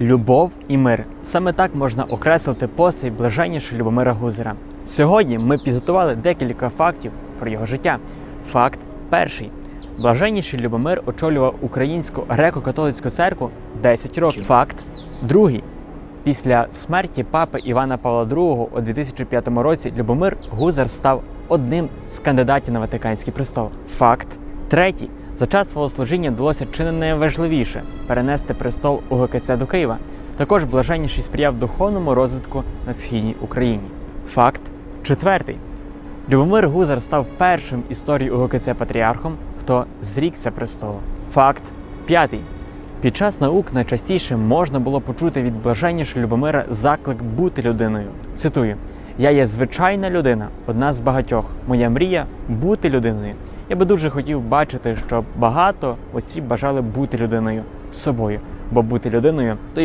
Любов і мир саме так можна окреслити постать блаженнішого Любомира Гузера. Сьогодні ми підготували декілька фактів про його життя. Факт перший: блаженніший Любомир очолював українську греко-католицьку церкву 10 років. Факт другий. Після смерті папи Івана Павла II у 2005 році Любомир Гузар став одним з кандидатів на Ватиканський престол. Факт третій. За час свого служіння вдалося чи не найважливіше перенести престол УГКЦ до Києва. Також блаженніший сприяв духовному розвитку на східній Україні. Факт четвертий. Любомир Гузар став першим історії УГКЦ патріархом, хто зрікся престолу. Факт п'ятий. Під час наук найчастіше можна було почути від блаженнішого Любомира заклик бути людиною. Цитую: Я є звичайна людина, одна з багатьох. Моя мрія бути людиною. Я би дуже хотів бачити, щоб багато осіб бажали бути людиною собою, бо бути людиною то є